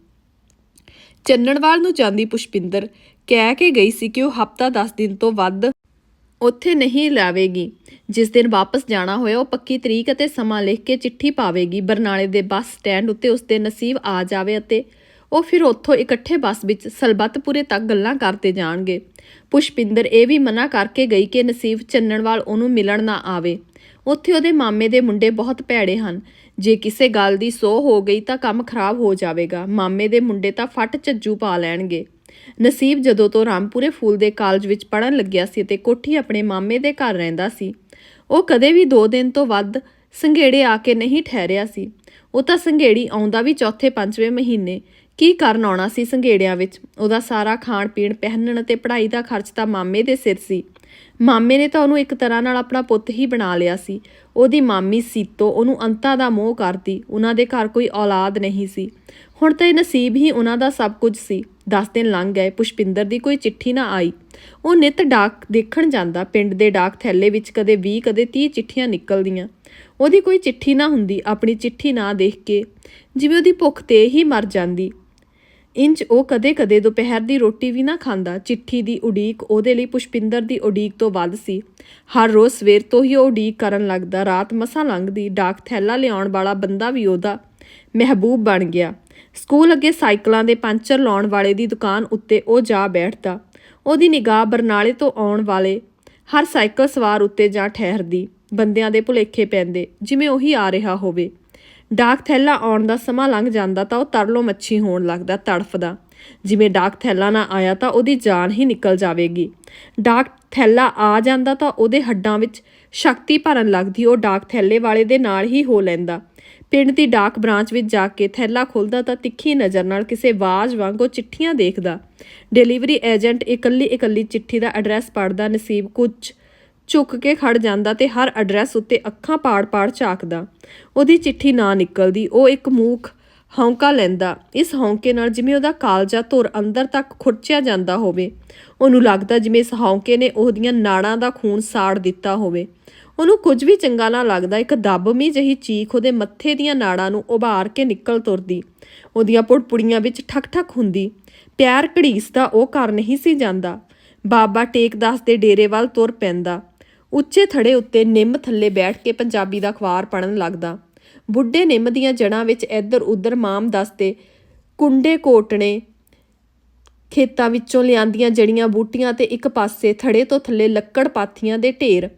ਚੰਨਣਵਾਲ ਨੂੰ ਜਾਂਦੀ ਪੁਸ਼ਪਿੰਦਰ ਕਹਿ ਕੇ ਗਈ ਸੀ ਕਿ ਉਹ ਹਫਤਾ 10 ਦਿਨ ਤੋਂ ਵੱਧ ਉੱਥੇ ਨਹੀਂ ਲਾਵੇਗੀ। ਜਿਸ ਦਿਨ ਵਾਪਸ ਜਾਣਾ ਹੋਇਆ, ਉਹ ਪੱਕੀ ਤਰੀਕ ਅਤੇ ਸਮਾਂ ਲਿਖ ਕੇ ਚਿੱਠੀ ਪਾਵੇਗੀ। ਬਰਨਾਲੇ ਦੇ ਬੱਸ ਸਟੈਂਡ ਉੱਤੇ ਉਸਦੇ ਨਸੀਬ ਆ ਜਾਵੇ ਅਤੇ ਉਹ ਫਿਰ ਉੱਥੋਂ ਇਕੱਠੇ ਬੱਸ ਵਿੱਚ ਸਲਬਤਪੁਰੇ ਤੱਕ ਗੱਲਾਂ ਕਰਦੇ ਜਾਣਗੇ। ਪੁਸ਼ਪਿੰਦਰ ਇਹ ਵੀ ਮਨਾ ਕਰਕੇ ਗਈ ਕਿ ਨਸੀਬ ਚੰਨਣਵਾਲ ਉਹਨੂੰ ਮਿਲਣ ਨਾ ਆਵੇ। ਉੱਥੇ ਉਹਦੇ ਮਾਮੇ ਦੇ ਮੁੰਡੇ ਬਹੁਤ ਭੈੜੇ ਹਨ। ਜੇ ਕਿਸੇ ਗੱਲ ਦੀ ਸੋ ਹੋ ਗਈ ਤਾਂ ਕੰਮ ਖਰਾਬ ਹੋ ਜਾਵੇਗਾ। ਮਾਮੇ ਦੇ ਮੁੰਡੇ ਤਾਂ ਫੱਟ ਝੱਜੂ ਪਾ ਲੈਣਗੇ। ਨਸੀਬ ਜਦੋਂ ਤੋਂ ਰਾਮਪੁਰੇ ਫੂਲ ਦੇ ਕਾਲਜ ਵਿੱਚ ਪੜਨ ਲੱਗਿਆ ਸੀ ਤੇ ਕੋਠੀ ਆਪਣੇ ਮਾਮੇ ਦੇ ਘਰ ਰਹਿੰਦਾ ਸੀ, ਉਹ ਕਦੇ ਵੀ 2 ਦਿਨ ਤੋਂ ਵੱਧ ਸੰਘੇੜੇ ਆ ਕੇ ਨਹੀਂ ਠਹਿਰਿਆ ਸੀ। ਉਹ ਤਾਂ ਸੰਘੇੜੀ ਆਉਂਦਾ ਵੀ ਚੌਥੇ ਪੰਜਵੇਂ ਮਹੀਨੇ। ਕੀ ਕਰਨ ਆਉਣਾ ਸੀ ਸੰਘੇੜਿਆਂ ਵਿੱਚ? ਉਹਦਾ ਸਾਰਾ ਖਾਣ ਪੀਣ, ਪਹਿਨਣ ਅਤੇ ਪੜ੍ਹਾਈ ਦਾ ਖਰਚ ਤਾਂ ਮਾਮੇ ਦੇ ਸਿਰ ਸੀ। ਮਾਮੇ ਨੇ ਤਾਂ ਉਹਨੂੰ ਇੱਕ ਤਰ੍ਹਾਂ ਨਾਲ ਆਪਣਾ ਪੁੱਤ ਹੀ ਬਣਾ ਲਿਆ ਸੀ। ਉਹਦੀ ਮਾਮੀ ਸੀਤੋ ਉਹਨੂੰ ਅੰਤਾਂ ਦਾ ਮੋਹ ਕਰਦੀ, ਉਹਨਾਂ ਦੇ ਘਰ ਕੋਈ ਔਲਾਦ ਨਹੀਂ ਸੀ। ਹੁਣ ਤਾਂ ਇਹ ਨਸੀਬ ਹੀ ਉਹਨਾਂ ਦਾ ਸਭ ਕੁਝ ਸੀ। 10 ਦਿਨ ਲੰਘ ਗਏ, ਪੁਸ਼ਪਿੰਦਰ ਦੀ ਕੋਈ ਚਿੱਠੀ ਨਾ ਆਈ। ਉਹ ਨਿਤ ਡਾਕ ਦੇਖਣ ਜਾਂਦਾ, ਪਿੰਡ ਦੇ ਡਾਕ ਥੈਲੇ ਵਿੱਚ ਕਦੇ 20 ਕਦੇ 30 ਚਿੱਠੀਆਂ ਨਿਕਲਦੀਆਂ। ਉਹਦੀ ਕੋਈ ਚਿੱਠੀ ਨਾ ਹੁੰਦੀ, ਆਪਣੀ ਚਿੱਠੀ ਨਾ ਦੇਖ ਕੇ। ਜਿਵੇਂ ਉਹਦੀ ਭੁੱਖ ਤੇ ਹੀ ਮਰ ਜਾਂਦੀ। ਇੰਜ ਉਹ ਕਦੇ-ਕਦੇ ਦੁਪਹਿਰ ਦੀ ਰੋਟੀ ਵੀ ਨਾ ਖਾਂਦਾ। ਚਿੱਠੀ ਦੀ ਉਡੀਕ ਉਹਦੇ ਲਈ ਪੁਸ਼ਪਿੰਦਰ ਦੀ ਉਡੀਕ ਤੋਂ ਵੱਧ ਸੀ। ਹਰ ਰੋਜ਼ ਸਵੇਰ ਤੋਂ ਹੀ ਉਹ ਉਡੀਕ ਕਰਨ ਲੱਗਦਾ। ਰਾਤ ਮਸਾਂ ਲੰਘਦੀ, ਡਾਕ ਥੈਲਾ ਲਿਆਉਣ ਵਾਲਾ ਬੰਦਾ ਵੀ ਉਹਦਾ ਮਹਿਬੂਬ ਬਣ ਗਿਆ। ਸਕੂਲ ਅੱਗੇ ਸਾਈਕਲਾਂ ਦੇ ਪੰਚਰ ਲਾਉਣ ਵਾਲੇ ਦੀ ਦੁਕਾਨ ਉੱਤੇ ਉਹ ਜਾ ਬੈਠਦਾ। ਉਹਦੀ ਨਿਗਾਹ ਬਰਨਾਲੇ ਤੋਂ ਆਉਣ ਵਾਲੇ ਹਰ ਸਾਈਕਲ ਸਵਾਰ ਉੱਤੇ ਜਾ ਠਹਿਰਦੀ। ਬੰਦਿਆਂ ਦੇ ਭੁਲੇਖੇ ਪੈਂਦੇ, ਜਿਵੇਂ ਉਹੀ ਆ ਰਿਹਾ ਹੋਵੇ। ਡਾਕ ਥੈਲਾ ਆਉਣ ਦਾ ਸਮਾਂ ਲੰਘ ਜਾਂਦਾ ਤਾਂ ਉਹ ਤਰਲੋ ਮੱਛੀ ਹੋਣ ਲੱਗਦਾ ਤੜਫਦਾ। ਜਿਵੇਂ ਡਾਕ ਥੈਲਾ ਨਾ ਆਇਆ ਤਾਂ ਉਹਦੀ ਜਾਨ ਹੀ ਨਿਕਲ ਜਾਵੇਗੀ। ਡਾਕ ਥੈਲਾ ਆ ਜਾਂਦਾ ਤਾਂ ਉਹਦੇ ਹੱਡਾਂ ਵਿੱਚ ਸ਼ਕਤੀ ਭਰਨ ਲੱਗਦੀ, ਉਹ ਡਾਕ ਥੈਲੇ ਵਾਲੇ ਦੇ ਨਾਲ ਹੀ ਹੋ ਲੈਂਦਾ। ਪਿੰਡ ਦੀ ਡਾਕ ਬ੍ਰਾਂਚ ਵਿੱਚ ਜਾ ਕੇ ਥੈਲਾ ਖੋਲਦਾ ਤਾਂ ਤਿੱਖੀ ਨਜ਼ਰ ਨਾਲ ਕਿਸੇ ਬਾਜ ਵਾਂਗੂ ਚਿੱਠੀਆਂ ਦੇਖਦਾ। ਡਿਲੀਵਰੀ ਏਜੰਟ ਇਕੱਲੀ ਇਕੱਲੀ ਚਿੱਠੀ ਦਾ ਐਡਰੈਸ ਪੜਦਾ ਨਸੀਬ ਕੁਝ ਝੁੱਕ ਕੇ ਖੜ ਜਾਂਦਾ ਤੇ ਹਰ ਐਡਰੈਸ ਉੱਤੇ ਅੱਖਾਂ ਪਾੜ-ਪਾੜ ਝਾਕਦਾ। ਉਹਦੀ ਚਿੱਠੀ ਨਾ ਨਿਕਲਦੀ, ਉਹ ਇੱਕ ਮੂਖ ਹੌਂਕਾ ਲੈਂਦਾ। ਇਸ ਹੌਂਕੇ ਨਾਲ ਜਿਵੇਂ ਉਹਦਾ ਕਾਲਜਾ ਧੁਰ ਅੰਦਰ ਤੱਕ ਖੁਰਚਿਆ ਜਾਂਦਾ ਹੋਵੇ, ਉਹਨੂੰ ਲੱਗਦਾ ਜਿਵੇਂ ਇਸ ਹੌਂਕੇ ਨੇ ਉਹਦੀਆਂ ਨਾੜਾਂ ਦਾ ਖੂਨ ਸਾੜ ਦਿੱਤਾ ਹੋਵੇ। ਉਹਨੂੰ ਕੁਝ ਵੀ ਚੰਗਾ ਨਾ ਲੱਗਦਾ, ਇੱਕ ਦੱਬਮੀ ਜਹੀ ਚੀਖ ਉਹਦੇ ਮੱਥੇ ਦੀਆਂ ਨਾੜਾਂ ਨੂੰ ਉਭਾਰ ਕੇ ਨਿਕਲ ਤੁਰਦੀ। ਉਹਦੀਆਂ ਪੁੜਪੁੜੀਆਂ ਵਿੱਚ ਠਕ-ਠਕ ਹੁੰਦੀ। ਪਿਆਰ ਘੜੀਸਦਾ, ਉਹ ਘਰ ਨਹੀਂ ਸੀ ਜਾਂਦਾ। ਬਾਬਾ ਟੇਕਦਾਸ ਦੇ ਡੇਰੇ ਵੱਲ ਤੁਰ ਪੈਂਦਾ। ਉੱਚੇ ਥੜੇ ਉੱਤੇ ਨਿੰਮ ਥੱਲੇ ਬੈਠ ਕੇ ਪੰਜਾਬੀ ਦਾ ਅਖਬਾਰ ਪੜਨ ਲੱਗਦਾ। ਬੁੱਢੇ ਨਿੰਮ ਦੀਆਂ ਜੜਾਂ ਵਿੱਚ ਇੱਧਰ ਉੱਧਰ ਮਾਮ ਦੱਸਦੇ, ਕੁੰਡੇ ਕੋਟਣੇ ਖੇਤਾਂ ਵਿੱਚੋਂ ਲਿਆਂਦੀਆਂ ਜੜੀਆਂ ਬੂਟੀਆਂ ਤੇ ਇੱਕ ਪਾਸੇ ਥੜੇ ਤੋਂ ਥੱਲੇ ਲੱਕੜ ਪਾਥੀਆਂ ਦੇ ਢੇਰ।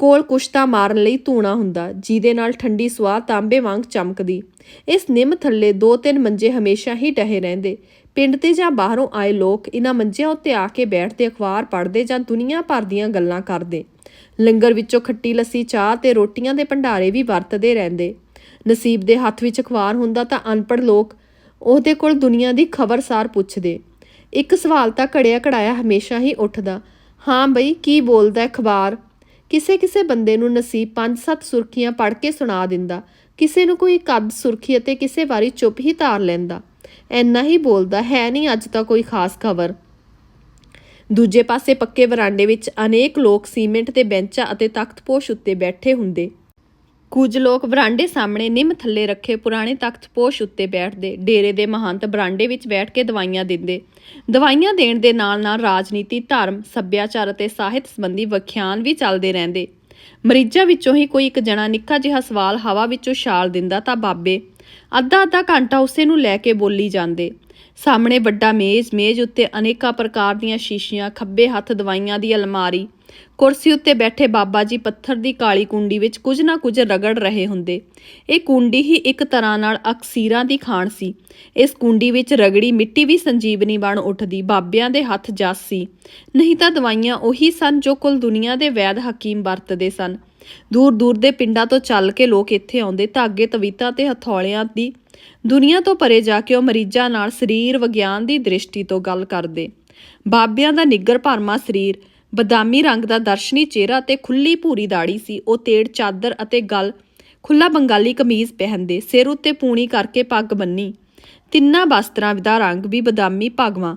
ਕੋਲ ਕੁਸ਼ਤਾ ਮਾਰਨ ਲਈ ਧੂਣਾ ਹੁੰਦਾ, ਜਿਹਦੇ ਨਾਲ ਠੰਡੀ ਸਵਾਹ ਤਾਂਬੇ ਵਾਂਗ ਚਮਕਦੀ। ਇਸ ਨਿੰਮ ਥੱਲੇ ਦੋ ਤਿੰਨ ਮੰਜੇ ਹਮੇਸ਼ਾ ਹੀ ਟਹੇ ਰਹਿੰਦੇ। ਪਿੰਡ ਤੇ ਜਾਂ ਬਾਹਰੋਂ ਆਏ ਲੋਕ ਇਹਨਾਂ ਮੰਜਿਆਂ ਉੱਤੇ ਆ ਕੇ ਬੈਠਦੇ, ਅਖਬਾਰ ਪੜ੍ਹਦੇ ਜਾਂ ਦੁਨੀਆ ਭਰ ਦੀਆਂ ਗੱਲਾਂ ਕਰਦੇ। ਲੰਗਰ ਵਿੱਚੋਂ ਖੱਟੀ ਲੱਸੀ, ਚਾਹ ਤੇ ਰੋਟੀਆਂ ਦੇ ਭੰਡਾਰੇ ਵੀ ਵਰਤਦੇ ਰਹਿੰਦੇ। ਨਸੀਬ ਦੇ ਹੱਥ ਵਿੱਚ ਅਖਬਾਰ ਹੁੰਦਾ ਤਾਂ ਅਨਪੜ੍ਹ ਲੋਕ ਉਹਦੇ ਕੋਲ ਦੁਨੀਆ ਦੀ ਖਬਰਸਾਰ ਪੁੱਛਦੇ। ਇੱਕ ਸਵਾਲ ਤਾਂ ਘੜਿਆ ਘੜਾਇਆ ਹਮੇਸ਼ਾ ਹੀ ਉੱਠਦਾ, ਹਾਂ ਬਈ, ਕੀ ਬੋਲਦਾ ਅਖਬਾਰ? ਕਿਸੇ ਕਿਸੇ ਬੰਦੇ ਨੂੰ ਨਸੀਬ ਪੰਜ ਸੱਤ ਸੁਰਖੀਆਂ ਪੜ੍ਹ ਕੇ ਸੁਣਾ ਦਿੰਦਾ, ਕਿਸੇ ਨੂੰ ਕੋਈ ਕੱਦ ਸੁਰਖੀ ਅਤੇ ਕਿਸੇ ਵਾਰੀ ਚੁੱਪ ਹੀ ਧਾਰ ਲੈਂਦਾ। ਐਨਾ ਹੀ ਬੋਲਦਾ, ਹੈ ਨਹੀਂ, ਅੱਜ ਤਾਂ ਕੋਈ ਖਾਸ ਖਬਰ। ਦੂਜੇ ਪਾਸੇ ਪੱਕੇ ਵਰਾਂਡੇ ਵਿੱਚ ਅਨੇਕ ਲੋਕ ਸੀਮੈਂਟ ਦੇ ਬੈਂਚਾਂ ਅਤੇ ਤਖਤਪੋਸ਼ ਉੱਤੇ ਬੈਠੇ ਹੁੰਦੇ। ਕੁਝ ਲੋਕ ਵਰਾਂਡੇ ਸਾਹਮਣੇ ਨਿੰਮ ਥੱਲੇ ਰੱਖੇ ਪੁਰਾਣੇ ਤਖਤਪੋਸ਼ ਉੱਤੇ ਬੈਠਦੇ, ਡੇਰੇ ਦੇ ਮਹੰਤ ਬਰਾਂਡੇ ਵਿੱਚ ਬੈਠ ਕੇ ਦਵਾਈਆਂ ਦਿੰਦੇ। ਦਵਾਈਆਂ ਦੇਣ ਦੇ ਨਾਲ-ਨਾਲ ਰਾਜਨੀਤੀ, ਧਰਮ, ਸੱਭਿਆਚਾਰ ਅਤੇ ਸਾਹਿਤ ਸੰਬੰਧੀ ਵਿਖਿਆਨ ਵੀ ਚੱਲਦੇ ਰਹਿੰਦੇ। ਮਰੀਜ਼ਾਂ ਵਿੱਚੋਂ ਹੀ ਕੋਈ ਇੱਕ ਜਣਾ ਨਿੱਕਾ ਜਿਹਾ ਸਵਾਲ ਹਵਾ ਵਿੱਚੋਂ ਛਾਲ ਦਿੰਦਾ ਤਾਂ ਬਾਬੇ। ਅੱਧਾ ਅੱਧਾ ਘੰਟਾ ਉਸੇ ਨੂੰ ਲੈ ਕੇ ਬੋਲੀ ਜਾਂਦੇ। ਸਾਹਮਣੇ ਵੱਡਾ ਮੇਜ਼ ਮੇਜ਼ ਉੱਤੇ ਅਨੇਕਾਂ ਪ੍ਰਕਾਰ ਦੀਆਂ ਸ਼ੀਸ਼ੀਆਂ, ਖੱਬੇ ਹੱਥ ਦਵਾਈਆਂ ਦੀ ਅਲਮਾਰੀ, ਕੁਰਸੀ ਉੱਤੇ ਬੈਠੇ ਬਾਬਾ ਜੀ ਪੱਥਰ ਦੀ ਕਾਲੀ ਕੁੰਡੀ ਵਿੱਚ ਕੁਝ ਨਾ ਕੁਝ ਰਗੜ ਰਹੇ ਹੁੰਦੇ। ਇਹ ਕੁੰਡੀ ਹੀ ਇੱਕ ਤਰ੍ਹਾਂ ਨਾਲ ਅਕਸੀਰਾਂ ਦੀ ਖਾਣ ਸੀ। ਇਸ ਕੁੰਡੀ ਵਿੱਚ ਰਗੜੀ ਮਿੱਟੀ ਵੀ ਸੰਜੀਵਨੀ ਬਣ ਉੱਠਦੀ, ਬਾਬਿਆਂ ਦੇ ਹੱਥ ਜਸ ਸੀ। ਨਹੀਂ ਤਾਂ ਦਵਾਈਆਂ ਉਹੀ ਸਨ ਜੋ ਕੁੱਲ ਦੁਨੀਆ ਦੇ ਵੈਦ ਹਕੀਮ ਵਰਤਦੇ ਸਨ। ਦੂਰ ਦੂਰ ਦੇ ਪਿੰਡਾਂ ਤੋਂ ਚੱਲ ਕੇ ਲੋਕ ਇੱਥੇ ਆਉਂਦੇ ਧਾਗੇ ਤਵੀਤਾਂ ਤੇ ਹਥੌਲਿਆਂ ਦੀ ਦੁਨੀਆ ਤੋਂ ਪਰੇ ਜਾ ਕੇ ਉਹ ਮਰੀਜ਼ਾਂ ਨਾਲ ਸਰੀਰ ਵਿਗਿਆਨ ਦੀ ਦ੍ਰਿਸ਼ਟੀ ਤੋਂ ਗੱਲ ਕਰਦੇ। ਬਾਬਿਆਂ ਦਾ ਨਿੱਗਰ ਭਰਮਾ ਸਰੀਰ, ਬਦਾਮੀ ਰੰਗ ਦਾ ਦਰਸ਼ਨੀ ਚਿਹਰਾ ਤੇ ਖੁੱਲੀ ਭੂਰੀ ਦਾੜੀ ਸੀ, ਉਹ ਤੇੜ, ਚਾਦਰ ਅਤੇ ਗਲ ਖੁੱਲਾ ਬੰਗਾਲੀ ਕਮੀਜ਼ ਪਹਿਨਦੇ, ਸਿਰ ਉੱਤੇ ਪੂਣੀ ਕਰਕੇ ਪੱਗ ਬੰਨੀ। ਤਿੰਨਾਂ ਬਸਤਰਾਂ ਦਾ ਰੰਗ ਵੀ ਬਦਾਮੀ ਭਗਵਾ।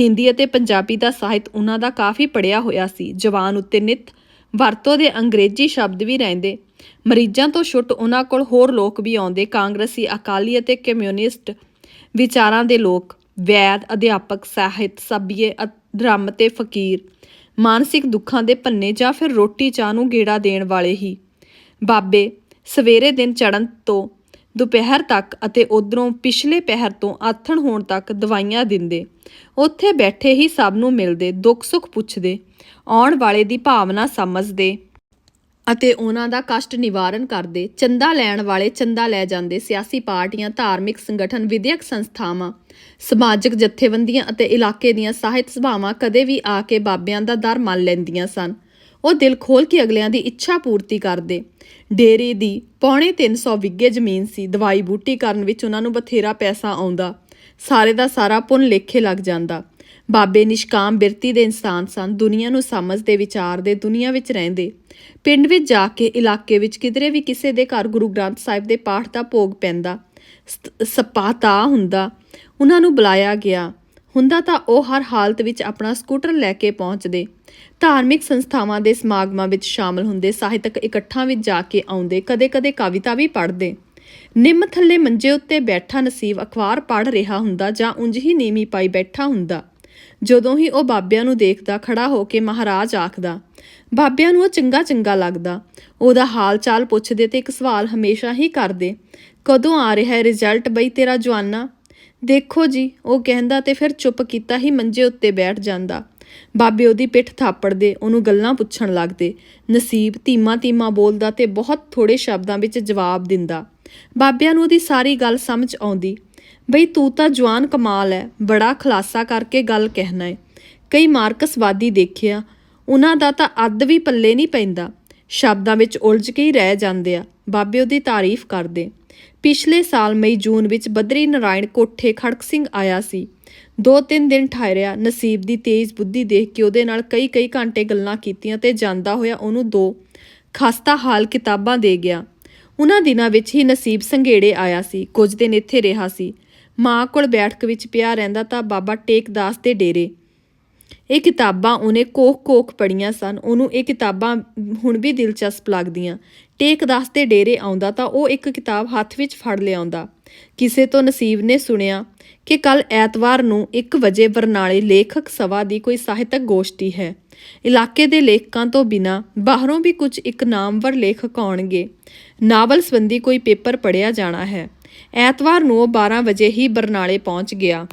ਹਿੰਦੀ ਅਤੇ ਪੰਜਾਬੀ ਦਾ ਸਾਹਿਤ ਉਹਨਾਂ ਦਾ ਕਾਫੀ ਪੜਿਆ ਹੋਇਆ ਸੀ। ਜਵਾਨ ਉੱਤੇ ਨਿਤ ਵਰਤੋਂ ਦੇ ਅੰਗਰੇਜ਼ੀ ਸ਼ਬਦ ਵੀ ਰਹਿੰਦੇ। ਮਰੀਜ਼ਾਂ ਤੋਂ ਛੁੱਟ ਉਹਨਾਂ ਕੋਲ ਹੋਰ ਲੋਕ ਵੀ ਆਉਂਦੇ, ਕਾਂਗਰਸੀ, ਅਕਾਲੀ ਅਤੇ ਕਮਿਊਨਿਸਟ ਵਿਚਾਰਾਂ ਦੇ ਲੋਕ, ਵੈਦ, ਅਧਿਆਪਕ, ਸਾਹਿਤ ਸਭੀਏ ਧਰਮ ਤੇ ਫਕੀਰ। ਮਾਨਸਿਕ ਦੁੱਖਾਂ ਦੇ ਪੰਨੇ ਜਾਂ ਫਿਰ ਰੋਟੀ ਚਾਹ ਨੂੰ ਗੇੜਾ ਦੇਣ ਵਾਲੇ ਹੀ। ਬਾਬੇ, ਸਵੇਰੇ ਦਿਨ ਚੜ੍ਹਨ ਤੋਂ ਦੁਪਹਿਰ ਤੱਕ ਅਤੇ ਉਧਰੋਂ ਪਿਛਲੇ ਪਹਿਰ ਤੋਂ ਆਥਣ ਹੋਣ ਤੱਕ ਦਵਾਈਆਂ ਦਿੰਦੇ। ਉੱਥੇ ਬੈਠੇ ਹੀ ਸਭ ਨੂੰ ਮਿਲਦੇ, ਦੁੱਖ ਸੁੱਖ ਪੁੱਛਦੇ, ਆਉਣ ਵਾਲੇ ਦੀ ਭਾਵਨਾ ਸਮਝਦੇ ਅਤੇ ਉਹਨਾਂ ਦਾ ਕਸ਼ਟ ਨਿਵਾਰਨ ਕਰਦੇ। ਚੰਦਾ ਲੈਣ ਵਾਲੇ ਚੰਦਾ ਲੈ ਜਾਂਦੇ। ਸਿਆਸੀ ਪਾਰਟੀਆਂ, ਧਾਰਮਿਕ ਸੰਗਠਨ, ਵਿਦਿਅਕ ਸੰਸਥਾਵਾਂ, ਸਮਾਜਿਕ ਜਥੇਬੰਦੀਆਂ ਅਤੇ ਇਲਾਕੇ ਦੀਆਂ ਸਾਹਿਤ ਸਭਾਵਾਂ ਕਦੇ ਵੀ ਆ ਕੇ ਬਾਬਿਆਂ ਦਾ ਦਰ ਮੰਨ ਲੈਂਦੀਆਂ ਸਨ। ਉਹ ਦਿਲ ਖੋਲ ਕੇ ਅਗਲਿਆਂ ਦੀ ਇੱਛਾ ਪੂਰਤੀ ਕਰਦੇ। ਡੇਰੇ ਦੀ ਪੌਣੇ 300 ਵਿੱਗੇ ਜ਼ਮੀਨ ਸੀ। ਦਵਾਈ ਬੂਟੀ ਕਰਨ ਵਿੱਚ ਉਹਨਾਂ ਨੂੰ ਬਥੇਰਾ ਪੈਸਾ ਆਉਂਦਾ। ਸਾਰੇ ਦਾ ਸਾਰਾ ਪੁੰਨ ਲੇਖੇ ਲੱਗ ਜਾਂਦਾ। ਬਾਬੇ ਨਿਸ਼ਕਾਮ ਬਿਰਤੀ ਦੇ ਇਨਸਾਨ ਸਨ। ਦੁਨੀਆ ਨੂੰ ਸਮਝਦੇ ਵਿਚਾਰਦੇ ਦੁਨੀਆ ਵਿੱਚ ਰਹਿੰਦੇ। ਪਿੰਡ ਵਿੱਚ ਜਾ ਕੇ ਇਲਾਕੇ ਵਿੱਚ ਕਿਧਰੇ ਵੀ ਕਿਸੇ ਦੇ ਘਰ ਗੁਰੂ ਗ੍ਰੰਥ ਸਾਹਿਬ ਦੇ ਪਾਠ ਦਾ ਭੋਗ ਪੈਂਦਾ। ਸ- ਸਪਾਤਾ ਹੁੰਦਾ। ਉਹਨਾਂ ਨੂੰ ਬੁਲਾਇਆ ਗਿਆ। ਹੁੰਦਾ ਤਾਂ ਉਹ ਹਰ ਹਾਲਤ ਵਿੱਚ ਆਪਣਾ ਸਕੂਟਰ ਲੈ ਕੇ ਪਹੁੰਚਦੇ। ਧਾਰਮਿਕ ਸੰਸਥਾਵਾਂ ਦੇ ਸਮਾਗਮਾਂ ਵਿੱਚ ਸ਼ਾਮਲ ਹੁੰਦੇ ਸਾਹਿਤਕ ਇਕੱਠਾਂ ਵਿੱਚ ਜਾ ਕੇ ਆਉਂਦੇ, ਕਦੇ-ਕਦੇ ਕਵਿਤਾ ਵੀ ਪੜ੍ਹਦੇ। ਨਿੰਮ ਥੱਲੇ ਮੰਜੇ ਉੱਤੇ ਬੈਠਾ ਨਸੀਬ ਅਖਬਾਰ ਪੜ੍ਹ ਰਿਹਾ ਹੁੰਦਾ ਜਾਂ ਉਂਝ ਹੀ ਨੀਵੀਂ ਪਾਈ ਬੈਠਾ ਹੁੰਦਾ। ਜਦੋਂ ਹੀ ਉਹ ਬਾਬਿਆਂ ਨੂੰ ਦੇਖਦਾ ਖੜਾ ਹੋ ਕੇ ਮਹਾਰਾਜ ਆਖਦਾ, ਬਾਬਿਆਂ ਨੂੰ ਉਹ ਚੰਗਾ ਚੰਗਾ ਲੱਗਦਾ। ਉਹਦਾ ਹਾਲ ਚਾਲ ਪੁੱਛਦੇ ਤੇ ਇੱਕ ਸਵਾਲ ਹਮੇਸ਼ਾ ਹੀ ਕਰਦੇ, ਕਦੋਂ ਆ ਰਿਹਾ ਹੈ ਰਿਜ਼ਲਟ ਬਈ ਤੇਰਾ ਜਵਾਨਾ ਦੇਖੋ ਜੀ, ਉਹ ਕਹਿੰਦਾ ਤੇ ਫਿਰ ਚੁੱਪ ਕੀਤਾ ਹੀ ਮੰਜੇ ਉੱਤੇ ਬੈਠ ਜਾਂਦਾ। ਬਾਬੇ ਉਹਦੀ ਪਿੱਠ ਥਾਪੜਦੇ, ਉਹਨੂੰ ਗੱਲਾਂ ਪੁੱਛਣ ਲੱਗਦੇ। ਨਸੀਬ ਧੀਮਾ ਧੀਮਾ ਬੋਲਦਾ ਤੇ ਬਹੁਤ ਥੋੜੇ ਸ਼ਬਦਾਂ ਵਿੱਚ ਜਵਾਬ ਦਿੰਦਾ। ਬਾਬਿਆਂ ਨੂੰ ਉਹਦੀ ਸਾਰੀ ਗੱਲ ਸਮਝ ਆਉਂਦੀ। ਬਈ ਤੂੰ ਤਾਂ ਜਵਾਨ ਕਮਾਲ ਹੈ ਬੜਾ ਖਲਾਸਾ ਕਰਕੇ ਗੱਲ ਕਹਿਣਾ ਹੈ ਕਈ ਮਾਰਕਸਵਾਦੀ ਦੇਖਿਆ, ਉਹਨਾਂ ਦਾ ਤਾਂ ਅੱਧ ਵੀ ਪੱਲੇ ਨਹੀਂ ਪੈਂਦਾ। ਸ਼ਬਦਾਂ ਵਿੱਚ ਉਲਝ ਕੇ ਹੀ ਰਹਿ ਜਾਂਦੇ ਆ, ਬਾਬੇ ਉਹਦੀ ਤਾਰੀਫ ਕਰਦੇ। ਪਿਛਲੇ ਸਾਲ ਮਈ ਜੂਨ ਵਿੱਚ ਬਦਰੀ ਨਾਰਾਇਣ ਕੋਠੇ ਖੜਕ ਸਿੰਘ ਆਇਆ ਸੀ। ਦੋ ਤਿੰਨ ਦਿਨ ਠਹਿਰਿਆ, ਨਸੀਬ ਦੀ ਤੇਜ਼ ਬੁੱਧੀ ਦੇਖ ਕੇ ਉਹਦੇ ਨਾਲ ਕਈ ਕਈ ਘੰਟੇ ਗੱਲਾਂ ਕੀਤੀਆਂ ਤੇ ਜਾਂਦਾ ਹੋਇਆ ਉਹਨੂੰ ਦੋ ਖਸਤਾ ਹਾਲ ਕਿਤਾਬਾਂ ਦੇ ਗਿਆ। ਉਹਨਾਂ ਦਿਨਾਂ ਵਿੱਚ ਹੀ ਨਸੀਬ ਸੰਘੇੜੇ ਆਇਆ ਸੀ, ਕੁਝ ਦਿਨ ਇੱਥੇ ਰਿਹਾ ਸੀ। ਮਾਂ ਕੋਲ ਬੈਠਕ ਵਿੱਚ ਪਿਆ ਰਹਿੰਦਾ ਤਾਂ ਬਾਬਾ ਟੇਕਦਾਸ ਦੇ ਡੇਰੇ। ਇਹ ਕਿਤਾਬਾਂ ਉਹਨੇ ਕੋਖ-ਕੋਖ ਪੜ੍ਹੀਆਂ ਸਨ, ਉਹਨੂੰ ਇਹ ਕਿਤਾਬਾਂ ਹੁਣ ਵੀ ਦਿਲਚਸਪ ਲੱਗਦੀਆਂ। ਟੇਕਦਾਸ ਦੇ ਡੇਰੇ ਆਉਂਦਾ ਤਾਂ ਉਹ ਇੱਕ ਕਿਤਾਬ ਹੱਥ ਵਿੱਚ ਫੜ ਲਿਆਉਂਦਾ। ਕਿਸੇ ਤੋਂ ਨਸੀਬ ਨੇ ਸੁਣਿਆ ਕਿ ਕੱਲ ਐਤਵਾਰ ਨੂੰ 1 ਵਜੇ ਬਰਨਾਲੇ ਲੇਖਕ ਸਭਾ ਦੀ ਕੋਈ ਸਾਹਿਤਕ ਗੋਸ਼ਟੀ ਹੈ। ਇਲਾਕੇ ਦੇ ਲੇਖਕਾਂ ਤੋਂ ਬਿਨਾ ਬਾਹਰੋਂ ਵੀ ਕੁਝ ਇੱਕ ਨਾਮਵਰ ਲੇਖਕ ਆਉਣਗੇ। ਨਾਵਲ ਸੰਬੰਧੀ ਕੋਈ ਪੇਪਰ ਪੜਿਆ ਜਾਣਾ ਹੈ। ਐਤਵਾਰ ਨੂੰ ਉਹ 12 ਵਜੇ ਹੀ ਬਰਨਾਲੇ ਪਹੁੰਚ ਗਿਆ।